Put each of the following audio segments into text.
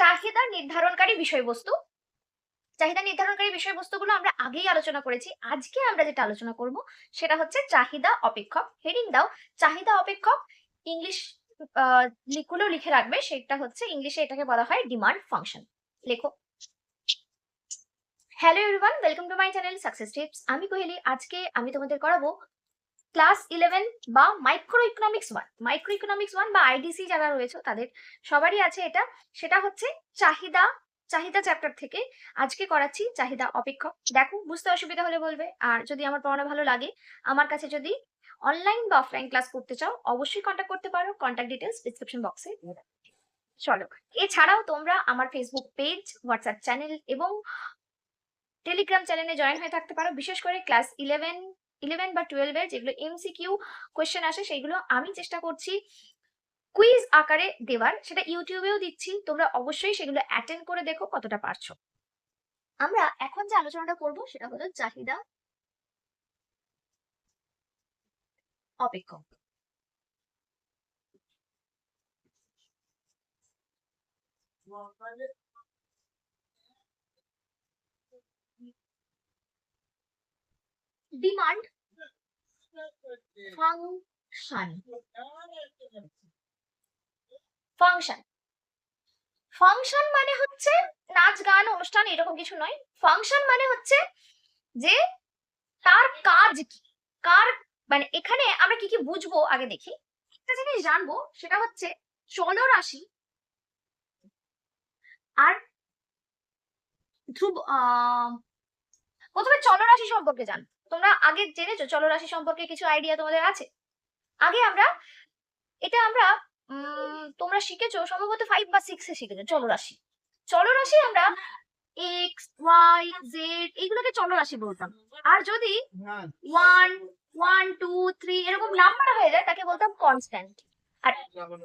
চাহিদা নির্ধারণকারী বিষয়বস্তু। চাহিদা নির্ধারণকারী বিষয়বস্তুগুলো আমরা আগেই আলোচনা করেছি, আজকে আমরা যেটা আলোচনা করব সেটা হচ্ছে চাহিদা অপেক্ষক। হেডিং দাও, চাহিদা অপেক্ষক ইংলিশগুলো লিখে রাখবে, সেটা হচ্ছে ইংলিশে এটাকে বলা হয় ডিমান্ড ফাংশন। লেখো। Hello everyone, welcome to my channel success tips. আমি কোহেলি, আজকে আমি তোমাদের করাবো ক্লাস ইলেভেন বা micro economics one micro economics one বা আইডিসি যারা রয়েছে, তাদের সবারই আছে এটা। সেটা হচ্ছে চাহিদা চাহিদা চ্যাপ্টার থেকে আজকে করাচ্ছি চাহিদা অপেক্ষক। দেখো, বুঝতে অসুবিধা হলে বলবে। আর যদি আমার পড়ানো ভালো লাগে, আমার কাছে যদি অনলাইন বা অফলাইন ক্লাস করতে চাও, অবশ্যই কন্ট্যাক্ট করতে পারো। কন্ট্যাক্ট ডিটেলস ডিসক্রিপশন বক্সে চলো, এছাড়াও তোমরা আমার ফেসবুক পেজ হোয়াটসঅ্যাপ চ্যানেল এবং টেলিগ্রাম চ্যানেলে জয়েন হয়ে থাকতে পারো। বিশেষ করে ক্লাস ইলেভেন ইলেভেন বা টুয়েলভের যেগুলো এমসিকিউ কোয়েশ্চেন আসে সেইগুলো আমি চেষ্টা করছি কুইজ আকারে দেওয়ার। সেটা ইউটিউবেও দিচ্ছি। তোমরা অবশ্যই সেগুলো অ্যাটেন্ড করে দেখো কতটা পারছ। আমরা এখন যে আলোচনাটা করব, সেটা হলো চাহিদা অপেক্ষক। ডিমান্ড ফাংশন ফাংশন ফাংশন মানে হচ্ছে নাচ গান অনুষ্ঠান এরকম কিছু নয়। ফাংশন মানে হচ্ছে যে তার কাজ কি? কার মানে এখানে আমরা কি কি বুঝব আগে দেখি। একটা জিনিস জানব সেটা হচ্ছে চলরাশি আর ধ্রুব আহ, প্রথমে চলরাশি সম্পর্কে জান তোমরা আগে জেনেছো চলরাশি সম্পর্কে কিছু আইডিয়া তোমাদের আছে? আগে আমরা, এটা আমরা তোমরা শিখেছো, সম্ভবত ফাইভ বা সিক্সে শিখেছো চলরাশি। চলরাশি আমরা এক্স ওয়াই জেড এইগুলোকে চলরাশি বলতাম। আর যদি ওয়ান ওয়ান টু থ্রি এরকম নাম্বার হয়ে যায়, তাকে বলতাম কনস্ট্যান্ট আর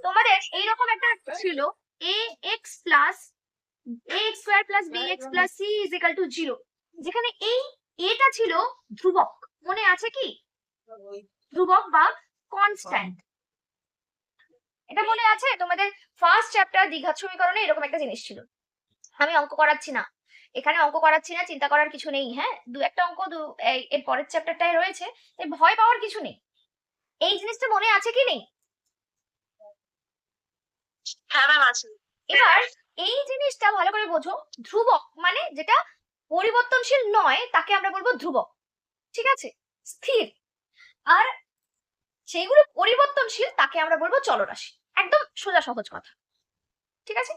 তোমাদের এইরকম একটা ছিল A X plus A X square plus B X plus C is equal to zero যেখানে এই এটা ছিল ধ্রুবক। মনে আছে কি? ধ্রুবক বা কনস্ট্যান্ট এটা মনে আছে? তোমাদের ফার্স্ট চ্যাপ্টার দ্বিঘাত সমীকরণে এরকম একটা জিনিস ছিল। আমি অঙ্ক করাচ্ছি না। এখানে অঙ্ক করাচ্ছি না চিন্তা করার কিছু নেই হ্যাঁ? দু একটা অঙ্ক দু এর পরের চ্যাপ্টারটায় রয়েছে তাই ভয় পাওয়ার কিছু নেই। এই জিনিসটা মনে আছে কি নেই? হ্যাঁ এবার এই জিনিসটা ভালো করে বোঝো। ধ্রুবক মানে যেটা পরিবর্তনশীল নয়, তাকে আমরা বলব ধ্রুবক। ঠিক আছে? স্থির। আর সেইগুলো পরিবর্তনশীল, তাকে আমরা বলব চলরাশি। একদম সোজা সহজ কথা। ঠিক আছে?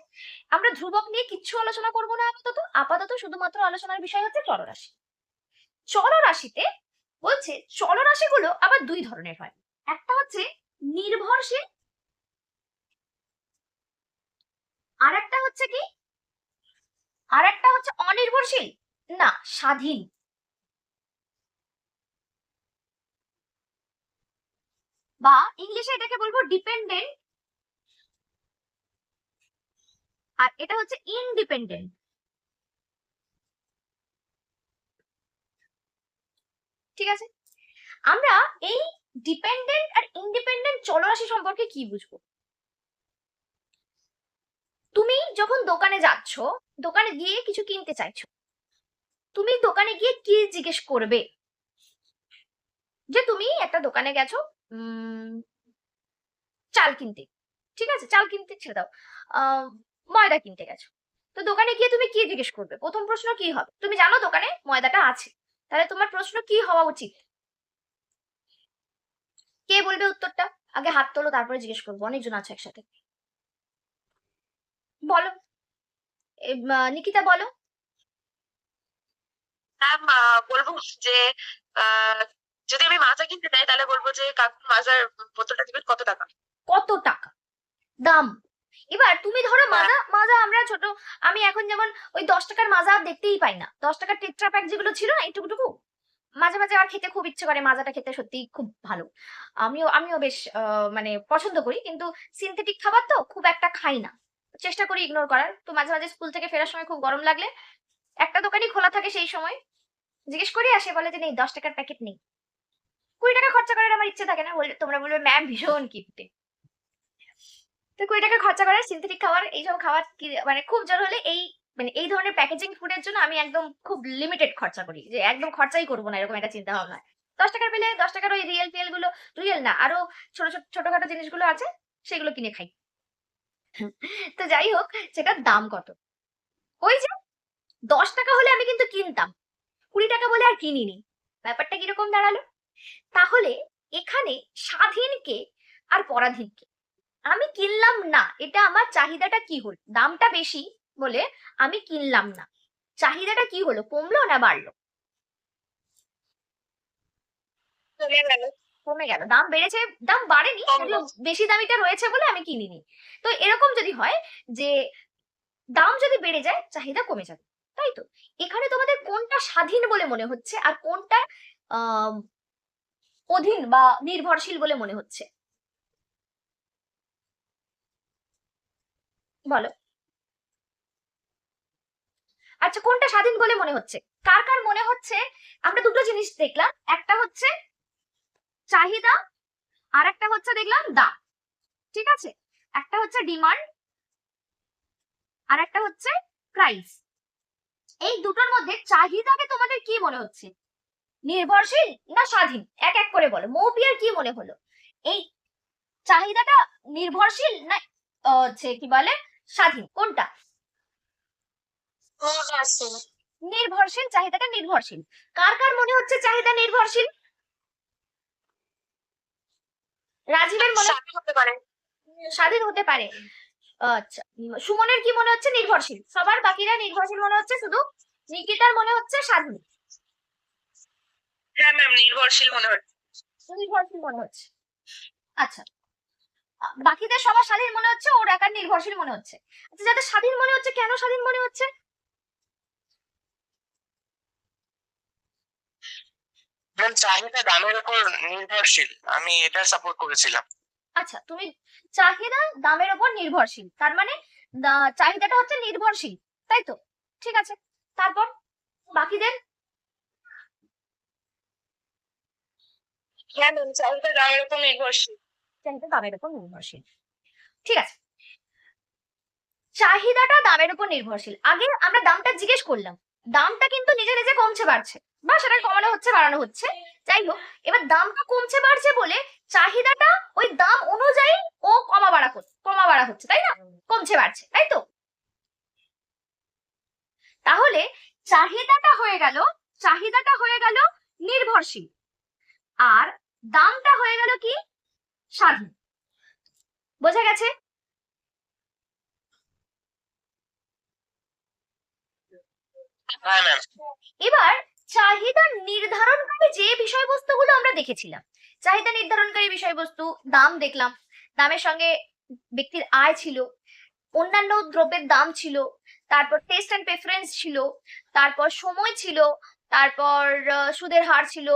আমরা ধ্রুবক নিয়ে কিচ্ছু আলোচনা করব না আপাতত। আপাতত শুধুমাত্র আলোচনার বিষয় হচ্ছে চলরাশি। চলরাশিতে বলছে চলরাশিগুলো আবার দুই ধরনের হয়। একটা হচ্ছে নির্ভরশীল আর একটা হচ্ছে কি? আর একটা হচ্ছে অনির্ভরশীল। না, স্বাধীন। বা ইংলিশে এটাকে বলব ডিপেন্ডেন্ট আর এটা হচ্ছে ইনডিপেন্ডেন্ট ঠিক আছে? আমরা এই ডিপেন্ডেন্ট আর ইনডিপেন্ডেন্ট চলরাশি সম্পর্কে কি বুঝব? তুমি যখন দোকানে যাচ্ছ, দোকানে গিয়ে কিছু কিনতে চাইছো তুমি দোকানে গিয়ে কি জিজ্ঞেস করবে? যে তুমি একটা দোকানে গেছো চাল কিনতে। ঠিক আছে? চাল কিনতে ছেড়ে দাও। ময়দা কিনতে গেছো। তো দোকানে গিয়ে তুমি কি জিজ্ঞেস করবে? প্রথম প্রশ্ন কি হবে? তুমি জানো দোকানে ময়দাটা আছে। তাহলে তোমার প্রশ্ন কি হওয়া উচিত? কে বলবে উত্তরটা? আগে হাত তোলো, তারপরে জিজ্ঞেস করব। অনেকজন আছে একসাথে। বলো। নিকিতা, বলো। ম্যাম বলব যে যদি আমি মাজা কিনতে চাই তাহলে বলব যে কাকু মাজার বোতলটা দিবেন কত টাকা? কত টাকা? দাম। এবার তুমি ধরো মাজা মাজা আমরা ছোট আমি এখন যেমন ওই দশ টাকার মাজা আর দেখতেই পাই না। দশ টাকার টেট্রা প্যাক যেগুলো ছিল না একটুকুটুকু মাঝে মাঝে আমার খেতে খুব ইচ্ছে করে মাজাটা খেতে সত্যি খুব ভালো। আমিও আমিও বেশ মানে পছন্দ করি কিন্তু সিনথেটিক খাবার তো খুব একটা খাই না। চেষ্টা করি ইগনোর করার। তো মাঝে মাঝে স্কুল থেকে ফেরার সময় খুব গরম লাগলে একটা দোকানই খোলা থাকে সেই সময়। জিজ্ঞেস করি আসে, বলে যে, নেই, দশ টাকার প্যাকেট নেই। কুড়ি টাকা খরচা করার আমার ইচ্ছে থাকে না, বললে, তোমরা বলবে ম্যাম ভীষণ কিপটে তো কুড়ি টাকা খরচা করে সিনথেটিক খাবার এইসব খাবার কি- মানে খুব জোর হলে এই মানে এই ধরনের প্যাকেজিং ফুডের জন্য আমি একদম খুব লিমিটেড খরচা করি। যে, একদম খরচাই করব না, এরকম একটা চিন্তা ভাবনা দশ টাকার পেলে, দশ টাকার ওই রিয়েল ফিয়েলগুলো রিয়েল না, আরও ছোট ছোট, ছোটখাটো জিনিসগুলো আছে, সেগুলো কিনে খাই। তো যাই হোক, সেটার দাম কত? ওই যে দশ টাকা হলে আমি কিন্তু কিনতাম। কুড়ি টাকা বলে আর কিনিনি। ব্যাপারটা কীরকম দাঁড়াল? তাহলে এখানে স্বাধীনকে আর পরাধীনকে। আমি কিনলাম না এটা আমার চাহিদাটা কি হলো? দামটা বেশি বলে আমি কিনলাম না। চাহিদাটা কি হলো? কমলো না বাড়লো? কমে গেল। দাম বেড়েছে দাম বাড়েনি বেশি দামিটা রয়েছে বলে আমি কিনিনি। তো এরকম যদি হয় যে দাম যদি বেড়ে যায় চাহিদা কমে যাবে। তাই তো? এখানে তোমাদের কোনটা স্বাধীন বলে মনে হচ্ছে আর কোনটা অধীন বা নির্ভরশীল বলে মনে হচ্ছে? বলো। আচ্ছা কোনটা স্বাধীন বলে মনে হচ্ছে? কার কার মনে হচ্ছে? আমরা দুটো জিনিস দেখলাম। একটা হচ্ছে চাহিদা আর একটা হচ্ছে দেখলাম দাম। ঠিক আছে? একটা হচ্ছে ডিমান্ড আর একটা হচ্ছে প্রাইস। এই দুটোর মধ্যে চাহিদাকে তোমাদের কি মনে হচ্ছে? নির্ভরশীল না স্বাধীন? এক এক করে বলো। মৌপিয়ার কি মনে হলো? এই চাহিদাটা নির্ভরশীল না হচ্ছে কি বলে? স্বাধীন। কোনটা? নির্ভরশীল চাহিদাটা নির্ভরশীল। কার কার মনে হচ্ছে চাহিদা নির্ভরশীল? রাজীবের মনে হতে পারে। স্বাধীন হতে পারে। আচ্ছা সুমনের কি মনে হচ্ছে? নির্ভরশীল। সবার বাকিরা নির্ভরশীল মনে হচ্ছে? শুধু নিকিতার মনে হচ্ছে স্বাধীন হ্যাঁ ম্যাম নির্ভরশীল মনে হচ্ছে। নির্ভরশীল মনে হচ্ছে। আচ্ছা বাকিদের সবার স্বাধীন মনে হচ্ছে? ওর একার নির্ভরশীল মনে হচ্ছে। আচ্ছা যাদের স্বাধীন মনে হচ্ছে কেন স্বাধীন মনে হচ্ছে? ম্যাম চাহিদা দামের উপর নির্ভরশীল। আমি এটা সাপোর্ট করেছিলাম। আচ্ছা তুমি চাহিদা দামের উপর নির্ভরশীল। তার মানে চাহিদাটা হচ্ছে নির্ভরশীল তাই তো? ঠিক আছে। তারপর বাকিদের? হ্যাঁ ম্যাম চাহিদা দামের উপর নির্ভরশীল। চাহিদা দামের উপর নির্ভরশীল। ঠিক আছে। চাহিদাটা দামের উপর নির্ভরশীল। আগে আমরা দামটা জিজ্ঞেস করলাম। দামটা কিন্তু নিজে নিজে কমছে বাড়ছে। বা সেটা কমানো হচ্ছে বাড়ানো হচ্ছে। যাই হোক এবার দামটা কমছে বাড়ছে বলে চাহিদাটা ওই দাম অনুযায়ী ও কমা বাড়া কমা বাড়া হচ্ছে তাই না? কমছে বাড়ছে তাই তো? তাহলে চাহিদাটা হয়ে গেল চাহিদাটা হয়ে গেল নির্ভরশীল। আর দামটা হয়ে গেল কি? স্বাধীন। বোঝা গেছে? হ্যাঁ এবার চাহিদা নির্ধারণকারী যে বিষয়বস্তুগুলো আমরা দেখেছিলাম, চাহিদা নির্ধারণকারী বিষয়বস্তু, দাম দেখলাম, দামের সঙ্গে ব্যক্তির আয় ছিল, অন্যান্য দ্রব্যের দাম ছিল, তারপর টেস্ট অ্যান্ড প্রেফারেন্স ছিল, তারপর সময় ছিল, তারপর সুদের হার ছিল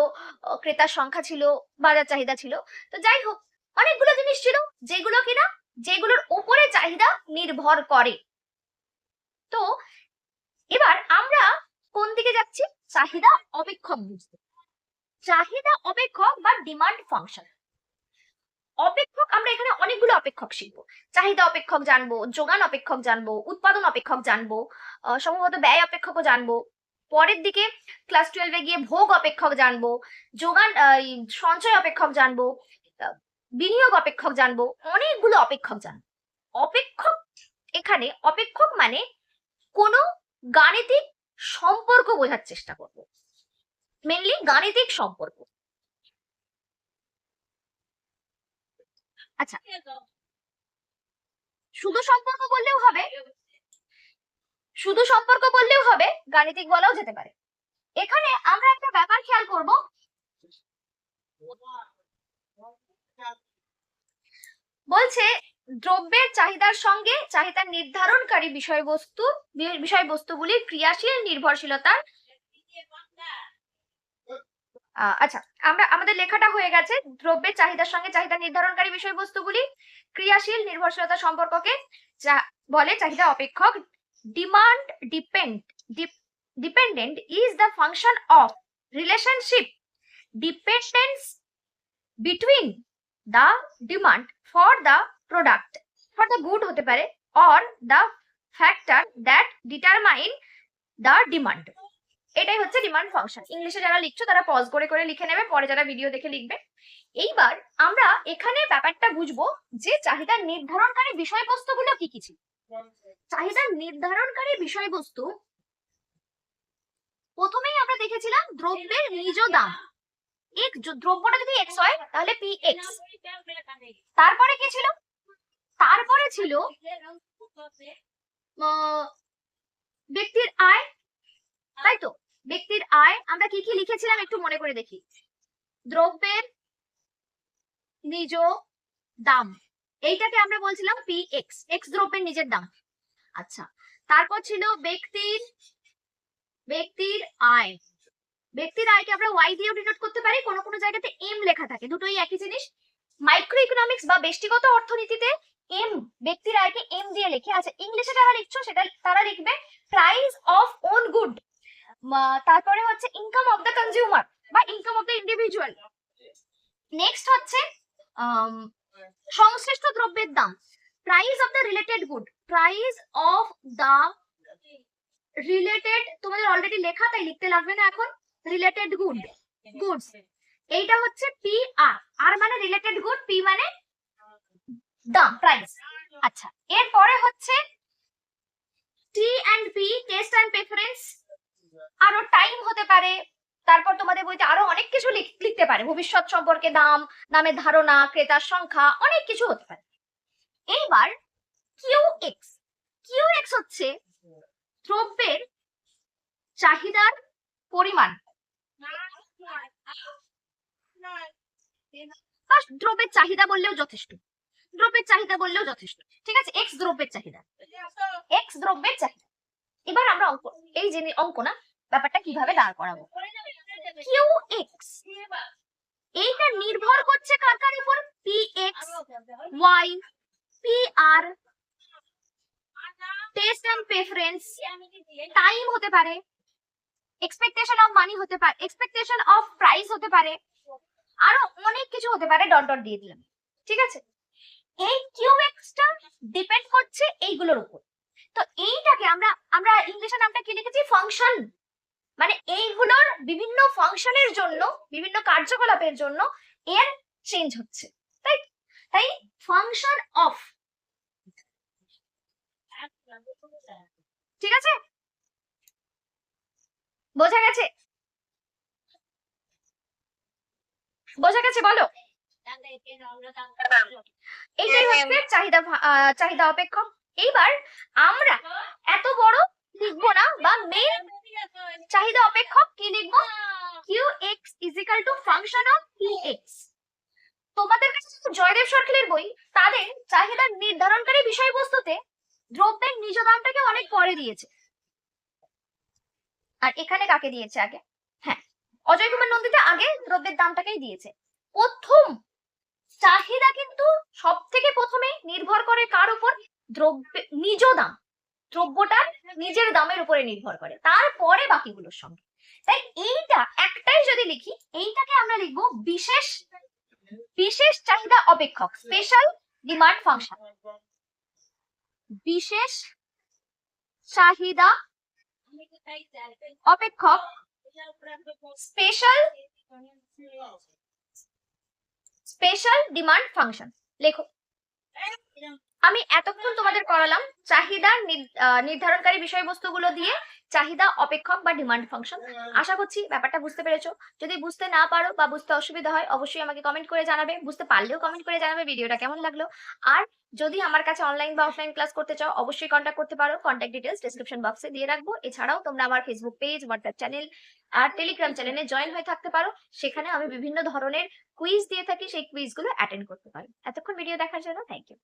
ক্রেতার সংখ্যা ছিল, বাজার চাহিদা ছিল। তো যাই হোক, অনেকগুলো জিনিস ছিল, যেগুলো কিনা, যেগুলোর উপরে চাহিদা নির্ভর করে। তো এবার আমরা কোন দিকে যাচ্ছি? চাহিদা অপেক্ষক বুঝতে। চাহিদা অপেক্ষক বা ডিমান্ড ফাংশন অপেক্ষক, আমরা এখানে অনেকগুলো অপেক্ষক শিখব। চাহিদা অপেক্ষক জানব, যোগান অপেক্ষক জানব, উৎপাদন অপেক্ষক জানব সম্ভবত ব্যয় অপেক্ষকও জানব। পরের দিকে ক্লাস টুয়েলভে গিয়ে ভোগ অপেক্ষক জানব, যোগান সঞ্চয় অপেক্ষক জানব বিনিয়োগ অপেক্ষক জানব, অনেকগুলো অপেক্ষক জানব। অপেক্ষক, এখানে অপেক্ষক মানে কোনো গাণিতিক সম্পর্ক বোঝার চেষ্টা করব। মেনলি গাণিতিক সম্পর্ক। আচ্ছা। শুধু সম্পর্ক বললেও হবে। শুধু সম্পর্ক বললেও হবে, গাণিতিক বলাও যেতে পারে। এখানে আমরা একটা ব্যাপার খেয়াল করব। বলছে দ্রব্যের চাহিদার সঙ্গে চাহিদা নির্ধারণকারী বিষয়বস্তু বিষয়বস্তুগুলির ক্রিয়াশীল, নির্ভরশীলতার। আচ্ছা আমরা, আমাদের লেখাটা হয়ে গেছে। দ্রব্যের চাহিদার সঙ্গে চাহিদা নির্ধারণকারী বিষয়বস্তুগুলি ক্রিয়াশীল, নির্ভরশীলতা সম্পর্ককে বলে চাহিদা অপেক্ষক। Demand depend dependent is the function of relationship dependence between the demand for the product for the good হতে পারে or the factor that determine the demand এটাই হচ্ছে ডিমান্ড ফাংশন ইংলিশে যারা লিখছো, তারা পজ করে করে লিখে নেবে, পরে যারা ভিডিও দেখে লিখবে। এইবার আমরা এখানে ব্যাপারটা বুঝব যে চাহিদা নির্ধারণকারী বিষয়বস্তুগুলো কি কি ছিল। চাহিদা নির্ধারণকারী বিষয়বস্তু, প্রথমেই আমরা দেখেছিলাম দ্রব্যের নিজ দাম। এক দ্রব্যটা যদি এক্স হয়, তাহলে পি এক্স তারপরে কি ছিল? তারপরে ছিল ব্যক্তির আয়, তাই তো? ব্যক্তির আয়, আমরা কি কি লিখেছিলাম একটু মনে করে দেখি। দ্রব্যের নিজ দাম, এইটাকে আমরা বলছিলাম পি এক্স এক্স দ্রব্যের নিজের দাম। আচ্ছা তারপর ছিল ব্যক্তির ব্যক্তির আয়। ব্যক্তির আয়কে আমরা ওয়াই দিয়েও ডিনোট করতে পারি, কোনো কোনো জায়গাতে এম লেখা থাকে, দুটোই একই জিনিস। মাইক্রো ইকোনমিক্স বা ব্যক্তিগত অর্থনীতিতে এম ব্যক্তির আয়কে এম দিয়ে লেখে আচ্ছা ইংলিশে যারা লিখছো সেটা তারা লিখবে প্রাইস অফ ওন গুড তারপরে হচ্ছে ইনকাম অফ দ্য কনজিউমার বা income of the individual next হচ্ছে সংশ্লিষ্ট দ্রব্যের দাম price of the related good price of the related তোমাদের অলরেডি লেখা, তাই লিখতে লাগবে না এখন রিলেটেড গুড গুডস এইটা হচ্ছে পি আর আর মানে রিলেটেড গুড পি মানে দাম প্রাইস আচ্ছা এরপরে হচ্ছে T and P taste and preference আরও টাইম হতে পারে। তারপর তোমাদের বইতে আরও অনেক কিছু লিখ- লিখতে পারে। ভবিষ্যৎ সম্পর্কে দাম দামের ধারণা, ক্রেতার সংখ্যা, অনেক কিছু হতে পারে। এইবার কিউ এক্স কিউ এক্স হচ্ছে দ্রব্যের চাহিদার পরিমাণ। বা দ্রব্যের চাহিদা বললেও যথেষ্ট। দ্রব্যের চাহিদা বললেও যথেষ্ট। ঠিক আছে? এক্স দ্রব্যের চাহিদা। এক্স দ্রব্যের চাহিদা। এবার আমরা অঙ্ক, এই যে অঙ্ক না, ব্যাপারটা কীভাবে দাঁড় করাবো? কিউ এক্স এইটা নির্ভর করছে কার কার উপর? P X Y P R taste and preference time হতে পারে এক্সপেকটেশন অফ মানি হতে পারে এক্সপেকটেশন অফ প্রাইস হতে পারে, আরও অনেক কিছু হতে পারে, ডট ডট দিয়ে দিলাম। ঠিক আছে? এই কিউ এক্সটা ডিপেন্ড করছে এইগুলোর উপর। তো এইটাকে আমরা আমরা ইংলিশে নামটা কি লিখেছি? ফাংশন মানে এইগুলোর বিভিন্ন ফাংশনের জন্য, বিভিন্ন কার্যকলাপের জন্য এর চেঞ্জ হচ্ছে। তাই তাই ফাংশন অফ ঠিক আছে? বোঝা গেছে? বোঝা গেছে, বলো। এইটাই হচ্ছে চাহিদা চাহিদা অপেক্ষক। এইবার আমরা এত বড় লিখব না বা মেন চাহিদা অপেক্ষক কি লিখব? Q X is equal to function of P X তোমাদের কাছে জয়দেব সরকারের বই তাদের চাহিদা নির্ধারণকারী বিষয়বস্তুতে দ্রব্যের নিজ দামটাকে অনেক পরে দিয়েছে। আর এখানে কাকে দিয়েছে আগে? হ্যাঁ অজয় কুমার নন্দীতে আগে দ্রব্যের দামটাকেই দিয়েছে। প্রথম চাহিদা কিন্তু সব থেকে প্রথমে নির্ভর করে কার উপর? দ্রব্যের নিজ দাম। দ্রব্যটার নিজের দামের উপরে নির্ভর করে, তারপরে বাকিগুলোর সঙ্গে। তাই এইটা, একটাই যদি লিখি, এইটাকে আমরা লিখব বিশেষ বিশেষ চাহিদা অপেক্ষক স্পেশাল ডিমান্ড ফাংশন বিশেষ চাহিদা অপেক্ষক স্পেশাল স্পেশাল ডিমান্ড ফাংশন লেখো। আমি এতক্ষণ তোমাদের করালাম চাহিদা নির্ধারণকারী বিষয়বস্তুগুলো দিয়ে চাহিদা, অপেক্ষক বা ডিমান্ড ফাংশন আশা করছি ব্যাপারটা বুঝতে পেরেছ। যদি বুঝতে না পারো বা বুঝতে অসুবিধা হয়, অবশ্যই আমাকে কমেন্ট করে জানাবে। বুঝতে পারলেও কমেন্ট করে জানাবে, ভিডিওটা কেমন লাগল। আর যদি আমার কাছে অনলাইন বা অফলাইন ক্লাস করতে চাও, অবশ্যই কন্ট্যাক্ট করতে পারো। কন্ট্যাক্ট ডিটেলস ডেসক্রিপশন বক্সে দিয়ে রাখব। এছাড়াও তোমরা আমার ফেসবুক পেজ হোয়াটসঅ্যাপ চ্যানেল আর টেলিগ্রাম চ্যানেলে জয়েন হয়ে থাকতে পারো। সেখানে আমি বিভিন্ন ধরনের কুইজ দিয়ে থাকি সেই কুইজগুলো অ্যাটেন্ড করতে পারো এতক্ষণ ভিডিও দেখার জন্য থ্যাংক ইউ